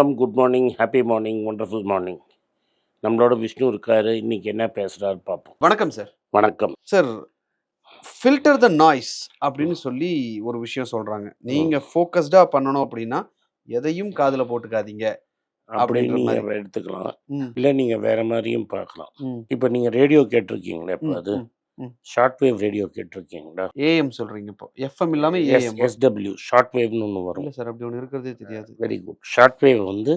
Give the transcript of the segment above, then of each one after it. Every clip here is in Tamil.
வணக்கம் good morning happy morning wonderful morning நம்மளோட விஷ்ணு இருக்காரு இன்னைக்கு என்ன பேசுறாரு பார்ப்போம். வணக்கம் சார் வணக்கம். சார் ஃபில்டர் த நாய்ஸ் அப்படின்னு சொல்லி ஒரு விஷயம் சொல்றாங்க. நீங்க ஃபோக்கஸ்டா பண்ணணும் அப்படின்னா எதையும் காதுல போட்டுக்காதீங்க அப்படி அப்படின்ற நீங்க மாதிரி. எடுத்துக்கலாம். இல்ல நீங்க வேற மாதிரியும் பார்க்கலாம். இப்போ நீங்க ரேடியோ கேட்டிருக்கீங்களா இப்போ அது. ஷார்ட் வேவ் ரேடியோ கேட்டிருக்கீங்களா? ஏஎம் சொல்றீங்க இப்போ. எஃப்எம் இல்லாம எஸ் ஏஎம் எஸ்டபிள்யூ ஷார்ட் வேவ்னு ஒன்று வரும். இல்ல சார் அப்படி ஒன்று இருக்கிறதே தெரியாது. வெரி குட் ஷார்ட் வேவ் வந்து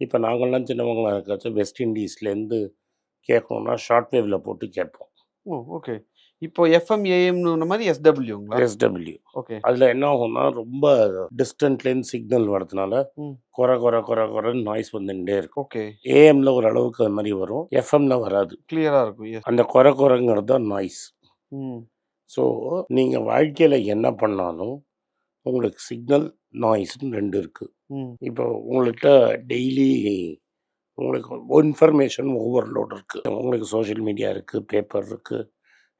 இப்போ நாங்கள்லாம் சின்னவங்களா இருக்காச்சும் வெஸ்ட் இண்டீஸ்லேருந்து கேட்கணும்னா ஷார்ட் வேவ்ல போட்டு கேட்போம். ஓ ஓகே இப்போ எஃப்எம் ஏஎம்னு மாதிரி எஸ்டபிள்யூங்களா எஸ்டபிள்யூ ஓகே. அதில் என்ன ஆகும்னா ரொம்ப டிஸ்டன்ட்லேருந்து சிக்னல் வரதுனால. குறை குறை குறை குறைன்னு நாய்ஸ் வந்துட்டே இருக்கும். ஓகே. ஏஎம்ல ஒரு அளவுக்கு அது மாதிரி வரும். எஃப்எம்ல வராது. கிளியரா இருக்கும் அந்த குறை குறைங்கிறது தான் நாய்ஸ் ஸோ நீங்கள் வாழ்க்கையில் என்ன பண்ணாலும் உங்களுக்கு சிக்னல் நாய்ஸ்னு ரெண்டு இருக்குது இப்போ உங்கள்கிட்ட டெய்லி உங்களுக்கு இன்ஃபர்மேஷன் ஓவர்லோட் இருக்குது உங்களுக்கு சோஷியல் மீடியா இருக்குது பேப்பர் இருக்குது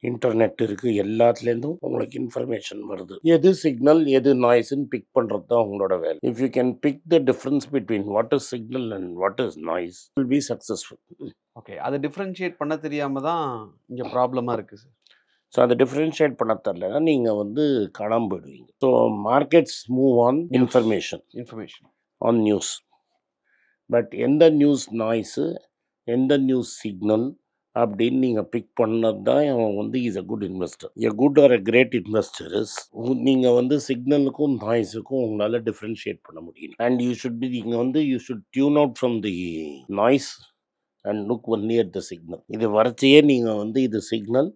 இன்டர்நெட் இருக்குது எல்லாத்துலேருந்தும் உங்களுக்கு இன்ஃபர்மேஷன் வருது. எது சிக்னல் எது நாய்ஸ்ன்னு பிக் பண்ணுறது தான் உங்களோட வேலை. If you can pick the difference between what is signal and what is noise will be successful okay அதை டிஃப்ரென்ஷியேட் பண்ண தெரியாம தான் இங்க ப்ராப்ளமா இருக்கு சார் ஸோ அதை டிஃப்ரென்ஷியேட் பண்ண தரலன்னா நீங்கள் வந்து காணாம போயிடுவீங்க. So markets move on information information on news but எந்த நியூஸ் நாய்ஸு எந்த நியூஸ் சிக்னல் அப்படின்னு நீங்கள் பிக் பண்ணது தான் அவன் வந்து is a good investor a good or a great investor is நீங்கள் வந்து சிக்னலுக்கும் நாய்ஸுக்கும் உங்களால் டிஃப்ரென்ஷியேட் பண்ண முடியும். அண்ட் யூ ஷுட் பி நீங்கள் வந்து you should tune out from the noise and look only at the signal இது வரைச்சையே நீங்கள் வந்து இது சிக்னல்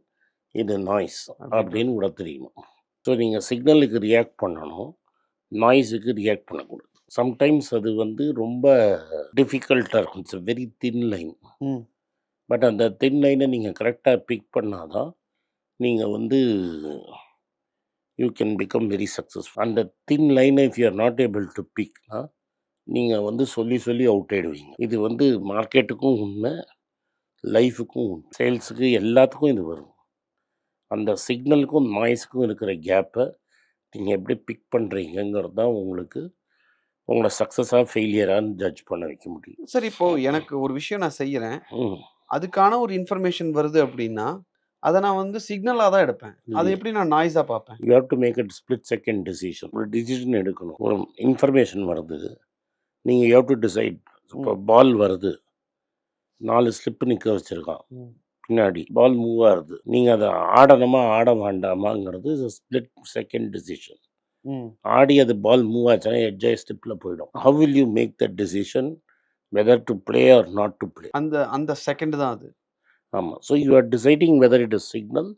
இது நாய்ஸ் அப்படின்னு விட தெரியணும். ஸோ நீங்கள் சிக்னலுக்கு ரியாக்ட் பண்ணணும் நாய்ஸுக்கு ரியாக்ட் பண்ணக்கூடாது. சம்டைம்ஸ் அது வந்து ரொம்ப டிஃபிகல்ட்டாக இருக்கும். It's very thin line but அந்த தின் லைனை நீங்கள் கரெக்டாக பிக் பண்ணாதான் நீங்கள் வந்து you can become very successful அந்த தின் லைனை if you are not able to பிக்னா நீங்கள் வந்து சொல்லி சொல்லி அவுட் ஆயிடுவீங்க. இது வந்து மார்க்கெட்டுக்கும் உண்மை லைஃபுக்கும் உண்மை. சேல்ஸுக்கு எல்லாத்துக்கும் இது வரும். அந்த சிக்னலுக்கும் நாய்ஸுக்கும் இருக்கிற கேப்பை நீங்கள் எப்படி பிக் பண்ணுறீங்கிறது தான் உங்களுக்கு உங்களை சக்ஸஸாக ஃபெயிலியரான்னு ஜட்ஜ் பண்ண வைக்க முடியும். சார் இப்போ எனக்கு ஒரு விஷயம் நான் செய்யறேன். ம். அதுக்கான ஒரு இன்ஃபர்மேஷன் வருது அப்படின்னா அதை நான் வந்து சிக்னலாக தான் எடுப்பேன். அதை எப்படி நான் நாய்ஸாக பார்ப்பேன்? You have to make a split second decision ஒரு டிசிஷன் எடுக்கணும். ஒரு இன்ஃபர்மேஷன் வருது. நீங்கள் யூ ஹேவ் டு டிசைட் இப்போ பால் வருது. நாலு ஸ்லிப்பு நிற்க வச்சுருக்கான். பின்னாடி. பால் மூவ் ஆகுது நீங்கள் அதை ஆடணுமா ஆட வேண்டாமாங்கிறது ஸ்பிளிட் செகண்ட் டிசிஷன் ஆடி அது பால் மூவ் ஆச்சுன்னா எட்ஜை ஸ்டெப்பில் போயிடும். How will you make the decision whether to play or not to play அந்த அந்த செகண்ட் தான் அது. ஆமாம் so you are deciding whether it is signal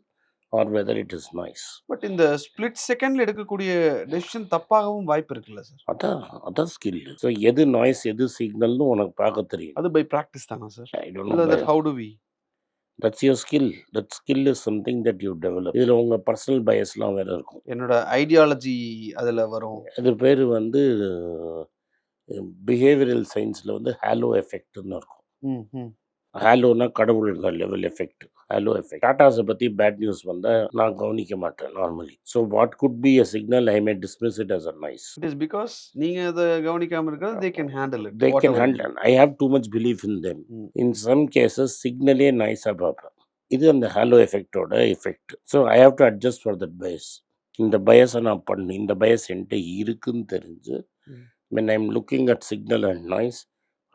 or whether it is noise but இந்த ஸ்பிளிட் செகண்ட்ல எடுக்கக்கூடிய டெசிஷன் தப்பாகவும் வாய்ப்பு இருக்குல்ல சார் அதான் அதான் ஸ்கில் ஸோ எது நாய்ஸ் எது சிக்னல்னு உனக்கு பார்க்க தெரியும். அது பை ப்ராக்டிஸ் தானா sir I don't how to we that's your skill that skill is something that you develop இதில் உங்கள் பர்சனல் பயஸ்லாம் வேறு இருக்கும். என்னோட ஐடியாலஜி அதில் வரும். இது பேர் வந்து பிஹேவியரல் சயின்ஸில் வந்து ஹாலோ எஃபெக்ட்னு இருக்கும். ஹாலோனா கடவுள்கள் லெவல் எஃபெக்ட் ஹாலோ எஃபெக்ட் டாட்டாஸை பற்றி பேட் நியூஸ் வந்தால் நான் கவனிக்க மாட்டேன் normally so what good be a signal I may dismiss it as a noise it is because நீங்க அதை கவனிக்காம இருக்கிறது they can handle it they can handle i have too much belief in them. Mm. in some cases சிக்னலே நைஸாக பார்ப்பேன். இது அந்த halo எஃபெக்டோட effect so I have to adjust for that bias இந்த பயஸை நான் பண்ணு இந்த பயஸ் என்கிட்ட இருக்குன்னு தெரிஞ்சு. When I'm looking at signal and noise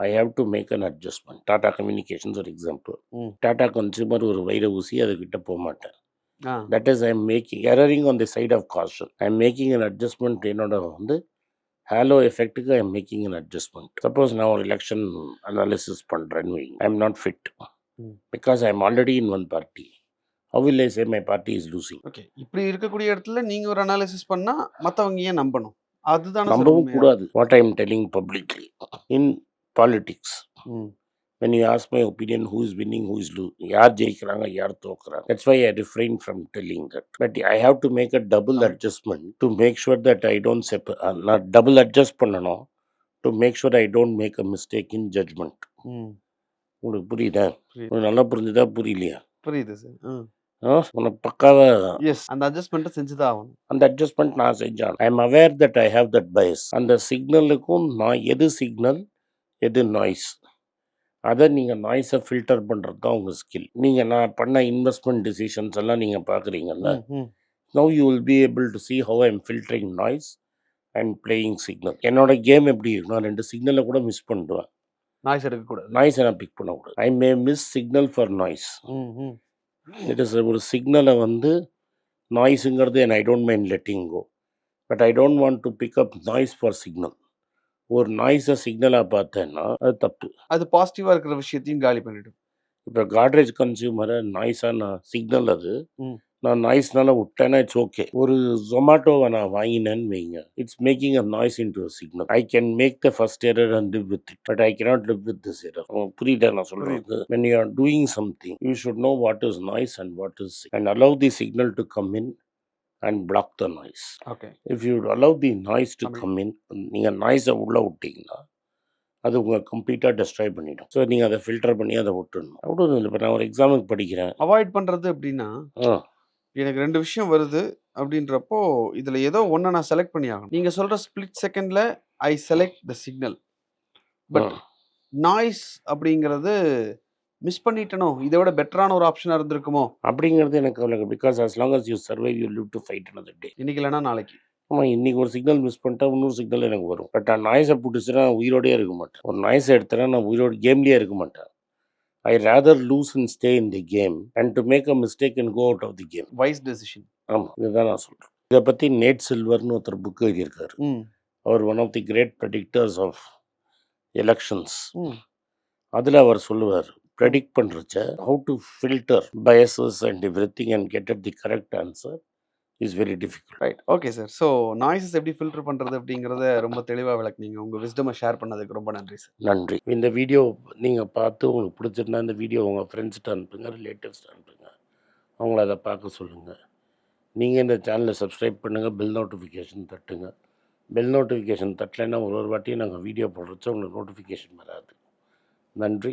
I have to make an adjustment Tata communications ஒரு எக்ஸாம்பிள். டாடா கன்சூமர் ஒரு வைர ஊசி அதுக்கிட்ட போக மாட்டேன். That is I am making erring on the side of caution I am making an adjustment என்னோட வந்து halo எஃபெக்ட்டுக்கு I am making an adjustment suppose நான் ஒரு எலெக்ஷன் அனாலிசிஸ் பண்ணுறேன்னு வைங்க. I am not fit. Because I am already in one party how will I say my party is losing okay இப்படி இருக்கக்கூடிய இடத்துல நீங்க ஒரு அனாலிசிஸ் பண்ணா மத்தவங்க ஏன் நம்பணும்? அதுதானே நம்பவும்? கூடாது what I am telling publicly in politics hmm when you ask my opinion who is winning who is losing யார் ஜெயிக்கிறாங்க யார் தோக்குறாங்க that's why i refrain from telling that but i have to make a double adjustment to make sure that i don't separate not double adjust பண்ணணும் to make sure i don't make a mistake in judgment ம் உங்களுக்கு புரியுதா நல்லா புரிஞ்சுதா புரியலையா புரியுது சார் ம்? உனக்கு பக்காவா எஸ் அந்த அட்ஜஸ்ட்மெண்ட்டை செஞ்சு தான் ஆகணும் அந்த அட்ஜஸ்ட்மெண்ட் நான் செஞ்சான் I am aware that I have that bias அந்த சிக்னலுக்கும் நான் எது சிக்னல் எது நாய்ஸ் அதை நீங்கள் நாய்ஸை ஃபில்டர் பண்ணுறது தான் உங்கள் ஸ்கில் நீங்கள் நான் பண்ண இன்வெஸ்ட்மெண்ட் டிசிஷன்ஸ் எல்லாம் நீங்கள் பார்க்குறீங்கல்ல now you will be able to I'm filtering noise and playing signal என்னோட கேம் எப்படி நான் ரெண்டு சிக்னலை கூட மிஸ் பண்ணிடுவேன். நாய்ஸ் எடுக்கக்கூடாது. நாய்ஸை நான் பிக் பண்ணக்கூடாது. I may miss signal for noise. It is ஒரு சிக்னலை வந்து நாய்ஸுங்கிறது என் I don't mind letting go but I don't want to pick up noise for signal ஒரு நாய்ஸை சிக்னலாக பார்த்தேன்னா அது தப்பு. அது பாசிட்டிவா இருக்கிற விஷயத்தையும் காலி பண்ணிடும். இப்போ காட்ரேஜ் கன்சியூமரை நாய்ஸாக நான் சிக்னல் அது. நான் நாய்ஸ்னால விட்டேன்னா இட்ஸ் ஓகே ஒரு ஜொமாட்டோவை நான் வாங்கினேன்னு வைங்க. It's making a noise into signal I can make the first error and live with it but I cannot live with this error. புரியுதா நான் சொல்றது? when you are doing something you should know what is noise and what is and allow the signal to come in and block the noise. Okay allow the noise to Come in. come in நீங்கள் நாய்ஸை உள்ளே விட்டீங்கன்னா அது உங்களை கம்ப்ளீட்டாக டெஸ்ட்ராய் பண்ணிடும். ஸோ நீங்கள் அதை ஃபில்டர் பண்ணி அதை விட்டுடணும். இல்லை இப்போ நான் ஒரு எக்ஸாமுக்கு படிக்கிறேன். அவாய்ட் பண்றது அப்படின்னா எனக்கு ரெண்டு விஷயம் வருது அப்படின்றப்போ இதுல ஏதோ ஒன்றை நான் செலக்ட் பண்ணி ஆகணும் நீங்க சொல்ற ஸ்பிளிட் செகண்ட்ல I select the signal but. Noise அப்படிங்கிறது மிஸ் பண்ணிட்டனோ? இதை விட பெட்டரான ஒரு ஆப்ஷனா இருந்திருக்குமோ? அப்படிங்கிறது எனக்கு அவ்வளோ because as long as you survive you live to fight another day. இன்னைக்கு இல்லைன்னா நாளைக்கு. ஆமாம் இன்றைக்கி ஒரு சிக்னல் மிஸ் பண்ணிட்டா இன்னொரு சிக்னல் எனக்கு வரும். பட் நான் நாய்ஸை பிடிச்சினா உயிரோடயே இருக்க மாட்டேன். ஒரு நாய்ஸை எடுத்தேன்னா நான் உயிரோடு கேம்லேயே இருக்க மாட்டேன். I rather lose and stay in the game and to make a mistake and go out of the game wise decision ஆமாம் இதுதான் நான் சொல்கிறேன் இதை பற்றி நேட் சில்வர்னு ஒருத்தர் புக் எழுதியிருக்காரு. அவர் one of the great predictors of elections அதில் அவர் சொல்லுவார் predict பண்ணுறச்ச how to filter biases and everything and get at the correct answer is very difficult right okay sir so noises எப்படி ஃபில்டர் பண்றது அப்படிங்கிறத ரொம்ப தெளிவாக விளக்குனீங்க. உங்க விஸ்டமை ஷேர் பண்ணதுக்கு ரொம்ப நன்றி சார் நன்றி. இந்த வீடியோ நீங்கள் பார்த்து உங்களுக்கு பிடிச்சிருந்தா இந்த வீடியோ உங்கள் ஃப்ரெண்ட்ஸ்கிட்ட அனுப்புங்க ரிலேட்டிவ்ஸ்ட்டு அனுப்புங்க. அவங்கள அதை பார்க்க சொல்லுங்கள் நீங்கள் இந்த சேனலை சப்ஸ்கிரைப் பண்ணுங்கள் பெல் நோட்டிஃபிகேஷன் தட்டுங்க. பெல் நோட்டிஃபிகேஷன் தட்டலைன்னா ஒரு ஒரு வாட்டியும் நாங்கள் வீடியோ போடுறச்ச உங்களுக்கு நோட்டிஃபிகேஷன் வராது. நன்றி.